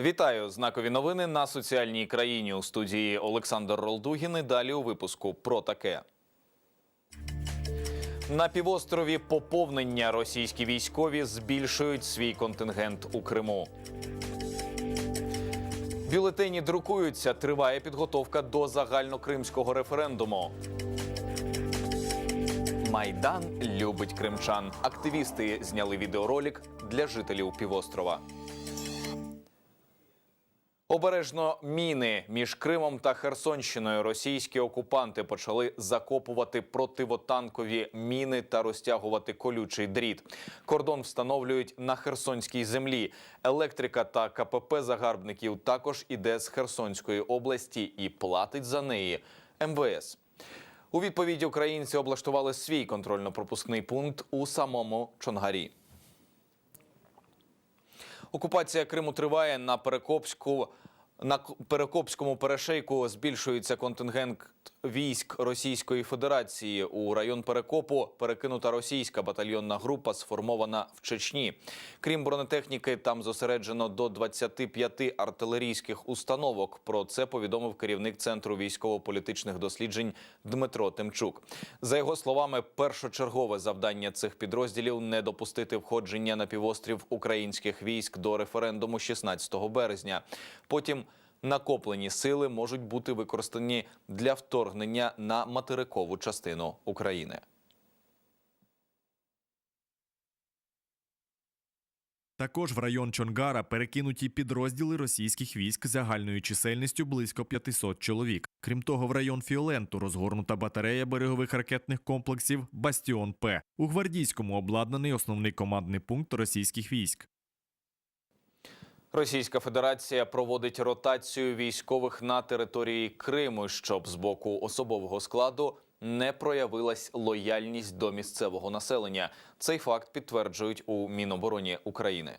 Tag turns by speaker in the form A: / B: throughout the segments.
A: Вітаю! Знакові новини на соціальній країні у студії Олександр Ролдугін. І Далі у випуску про таке. На півострові поповнення російські військові збільшують свій контингент у Криму. Бюлетені друкуються. Триває підготовка до загальнокримського референдуму. Майдан любить кримчан. Активісти зняли відеоролик для жителів півострова. Обережно міни між Кримом та Херсонщиною російські окупанти почали закопувати противотанкові міни та розтягувати колючий дріт. Кордон встановлюють на херсонській землі. Електрика та КПП загарбників також іде з Херсонської області і платить за неї МВС. У відповідь українці облаштували свій контрольно-пропускний пункт у самому Чонгарі. Окупація Криму триває на Перекопську. На Перекопському перешейку збільшується контингент військ Російської Федерації. У район Перекопу перекинута російська батальйонна група, сформована в Чечні. Крім бронетехніки, там зосереджено до 25 артилерійських установок. Про це повідомив керівник центру військово-політичних досліджень Дмитро Тимчук. За його словами, першочергове завдання цих підрозділів не допустити входження на півострів українських військ до референдуму 16 березня. Потім накоплені сили можуть бути використані для вторгнення на материкову частину України.
B: Також в район Чонгара перекинуті підрозділи російських військ загальною чисельністю близько 500 чоловік. Крім того, в район Фіоленту розгорнута батарея берегових ракетних комплексів Бастіон П. У гвардійському обладнаний основний командний пункт російських військ.
A: Російська Федерація проводить ротацію військових на території Криму, щоб з боку особового складу не проявилась лояльність до місцевого населення. Цей факт підтверджують у Мінобороні України.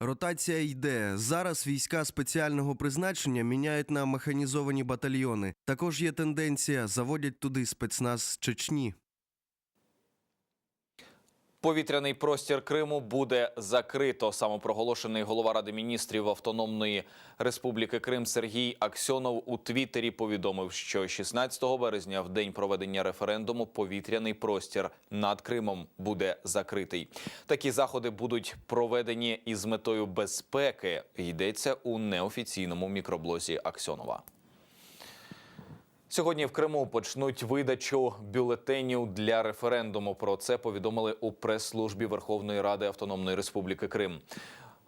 C: Ротація йде. Зараз війська спеціального призначення міняють на механізовані батальйони. Також є тенденція заводять туди спецназ з Чечні.
A: Повітряний простір Криму буде закрито. Самопроголошений голова ради міністрів Автономної Республіки Крим Сергій Аксьонов у Твіттері повідомив, що 16 березня, в день проведення референдуму, повітряний простір над Кримом буде закритий. Такі заходи будуть проведені із метою безпеки. Йдеться у неофіційному мікроблозі Аксьонова. Сьогодні в Криму почнуть видачу бюлетенів для референдуму. Про це повідомили у прес-службі Верховної Ради Автономної Республіки Крим.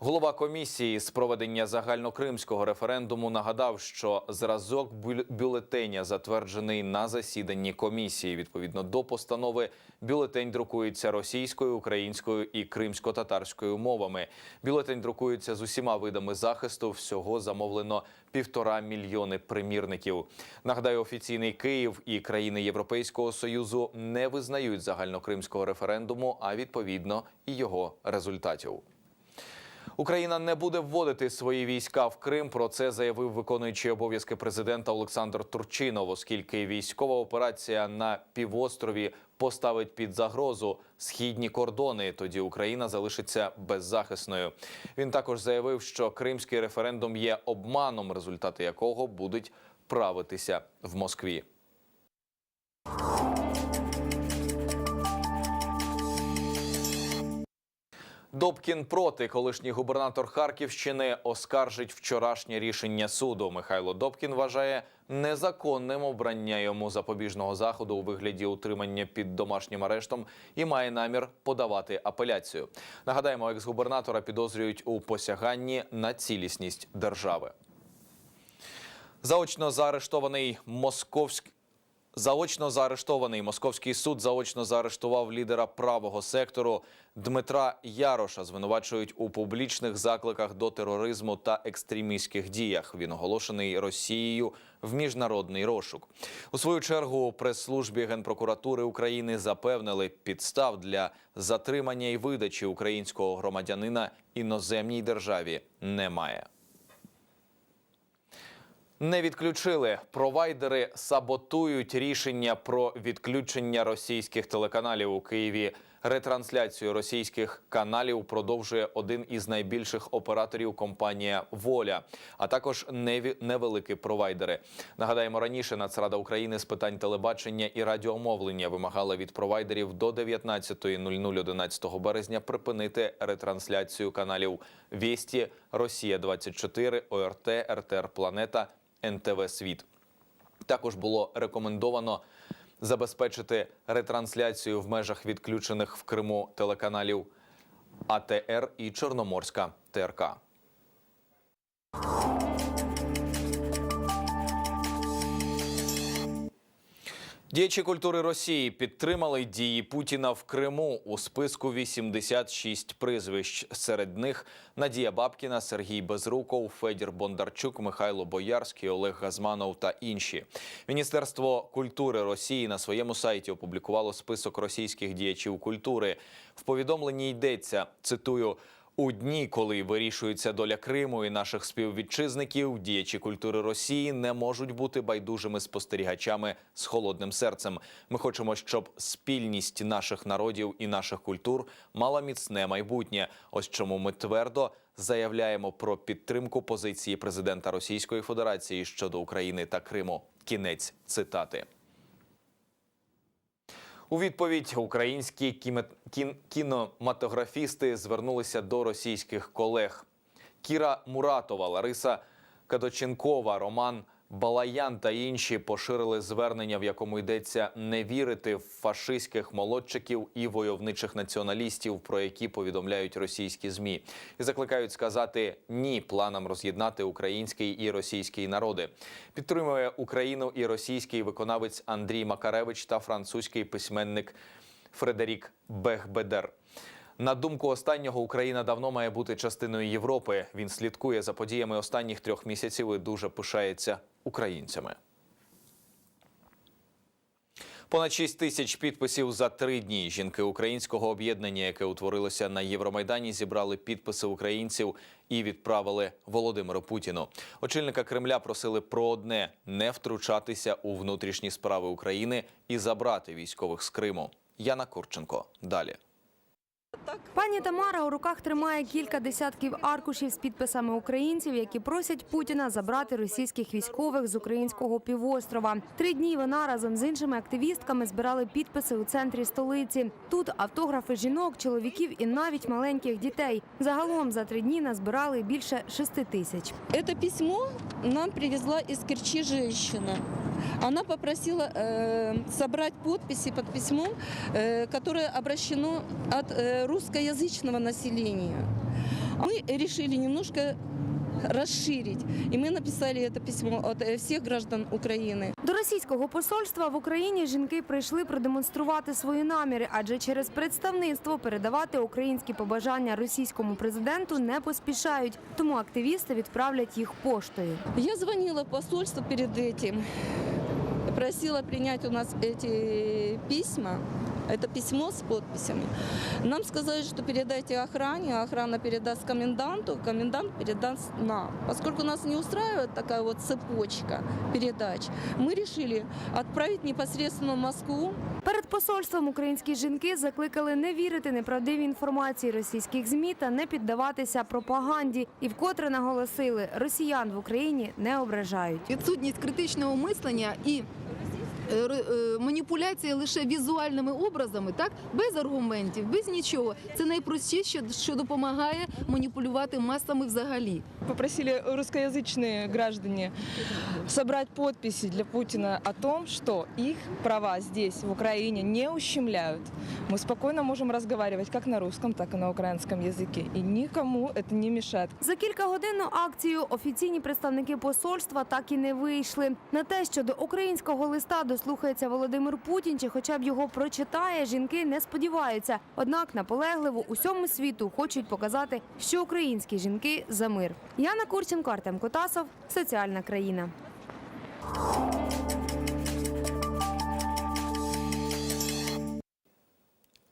A: Голова комісії з проведення загальнокримського референдуму нагадав, що зразок бюлетеня затверджений на засіданні комісії. Відповідно до постанови, бюлетень друкується російською, українською і кримсько-татарською мовами. Бюлетень друкується з усіма видами захисту. Всього замовлено півтора мільйони примірників. Нагадаю, офіційний Київ і країни Європейського союзу не визнають загальнокримського референдуму, а відповідно і його результатів. Україна не буде вводити свої війська в Крим. Про це заявив виконуючий обов'язки президента Олександр Турчинов, оскільки військова операція на півострові поставить під загрозу східні кордони. Тоді Україна залишиться беззахисною. Він також заявив, що кримський референдум є обманом, результати якого будуть правитися в Москві. Добкін проти колишній губернатор Харківщини оскаржить вчорашнє рішення суду. Михайло Добкін вважає незаконним обрання йому запобіжного заходу у вигляді утримання під домашнім арештом і має намір подавати апеляцію. Нагадаємо, екс-губернатора підозрюють у посяганні на цілісність держави. Заочно заарештований московський. Заочно заарештований московський суд заочно заарештував лідера правого сектору Дмитра Яроша. Звинувачують у публічних закликах до тероризму та екстремістських діях. Він оголошений Росією в міжнародний розшук. У свою чергу прес-службі генпрокуратури України запевнили, підстав для затримання і видачі українського громадянина іноземній державі немає. Не відключили. Провайдери саботують рішення про відключення російських телеканалів у Києві. Ретрансляцію російських каналів продовжує один із найбільших операторів компанія Воля, а також невеликі провайдери. Нагадаємо, раніше Нацрада України з питань телебачення і радіомовлення вимагала від провайдерів до 19.00 11 березня припинити ретрансляцію каналів Вісті, Росія 24 ОРТ, РТР Планета, НТВ Світ. Також було рекомендовано забезпечити ретрансляцію в межах відключених в Криму телеканалів АТР і Чорноморська ТРК. Діячі культури Росії підтримали дії Путіна в Криму у списку 86 прізвищ. Серед них Надія Бабкіна, Сергій Безруков, Федір Бондарчук, Михайло Боярський, Олег Газманов та інші. Міністерство культури Росії на своєму сайті опублікувало список російських діячів культури. В повідомленні йдеться цитую. У дні, коли вирішується доля Криму і наших співвітчизників, діячі культури Росії не можуть бути байдужими спостерігачами з холодним серцем. Ми хочемо, щоб спільність наших народів і наших культур мала міцне майбутнє. Ось чому ми твердо заявляємо про підтримку позиції президента Російської Федерації щодо України та Криму. Кінець цитати. У відповідь українські кіме- кін- кінематографісти звернулися до російських колег. Кіра Муратова, Лариса Кадоченкова, Роман Балаян та інші поширили звернення, в якому йдеться не вірити в фашистських молодчиків і войовничих націоналістів, про які повідомляють російські змі, і закликають сказати ні планам роз'єднати український і російський народи. Підтримує Україну і російський виконавець Андрій Макаревич та французький письменник Фредерік Бехбедер. На думку останнього, Україна давно має бути частиною Європи. Він слідкує за подіями останніх трьох місяців і дуже пишається українцями. Понад 6 тисяч підписів за три дні. Жінки українського об'єднання, яке утворилося на Євромайдані, зібрали підписи українців і відправили Володимиру Путіну. Очільника Кремля просили про одне не втручатися у внутрішні справи України і забрати військових з Криму. Яна Курченко далі.
D: Пані Тамара у руках тримає кілька десятків аркушів з підписами українців, які просять Путіна забрати російських військових з українського півострова. Три дні вона разом з іншими активістками збирали підписи у центрі столиці. Тут автографи жінок, чоловіків і навіть маленьких дітей. Загалом за три дні назбирали більше шести тисяч.
E: Это письмо нам привезла из Керчи женщина Она попросила э, собрать подписи под письмом, э, которое обращено от э, русскоязычного населения. Мы решили немножко расширить, и мы написали это письмо от э, всех граждан Украины.
D: До російського посольства в Україні жінки прийшли продемонструвати свої наміри, адже через представництво передавати українські побажання російському президенту не поспішають. Тому активісти відправлять їх поштою.
E: Я звонила в посольство перед этим, просила принять у нас эти письма. Это письмо с подписями. Нам сказали, что передайте охране, охрана передаст коменданту, комендант передаст нам. Поскольку нас не устраивает такая вот цепочка передач, мы решили отправить непосредственно в Москву
D: Перед посольством українські жінки закликали не вірити неправдивій інформації російських змі та не піддаватися пропаганді. І вкотре наголосили, росіян в Україні не ображають.
F: відсутність критичного мислення і маніпуляція лише візуальними образами, так без аргументів, без нічого. Це найпростіше, що допомагає маніпулювати масами взагалі.
G: попросили русскоязычные граждане собрать подписи для Путина о том, что их права здесь, в Украине, не ущемляют. Мы спокойно можем разговаривать как на русском, так и на украинском языке. И никому это не мешает.
D: За кількагодинну акцію офіційні представники посольства так і не вийшли. На те, що до українського листа дослухається Володимир Путін, чи хоча б його прочитає, жінки не сподіваються. Однак наполегливо усьому світу хочуть показати, що українські жінки за мир. Яна Курченко, Артем Котасов, соціальна країна.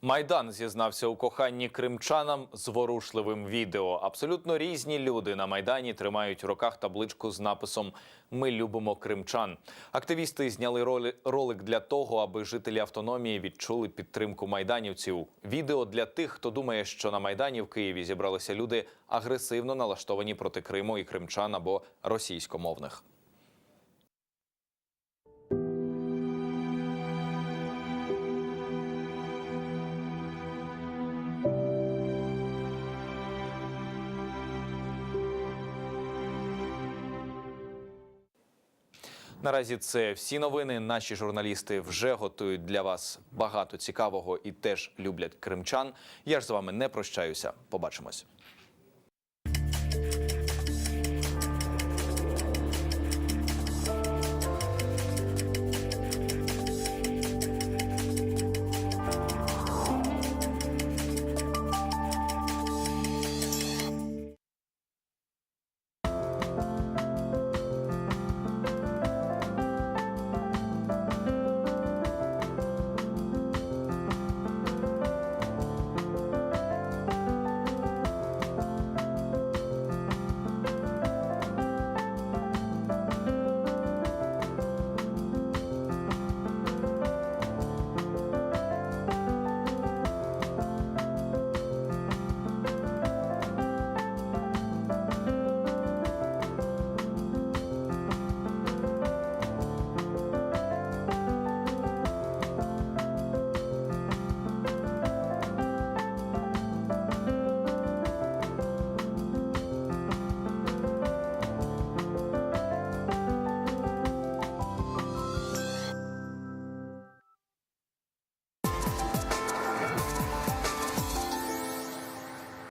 A: Майдан зізнався у коханні кримчанам зворушливим відео. Абсолютно різні люди на майдані тримають в руках табличку з написом Ми любимо кримчан. Активісти зняли ролі- ролик для того, аби жителі автономії відчули підтримку майданівців. Відео для тих, хто думає, що на майдані в Києві зібралися люди агресивно налаштовані проти Криму і кримчан або російськомовних. Наразі це всі новини. Наші журналісти вже готують для вас багато цікавого і теж люблять кримчан. Я ж з вами не прощаюся. Побачимось.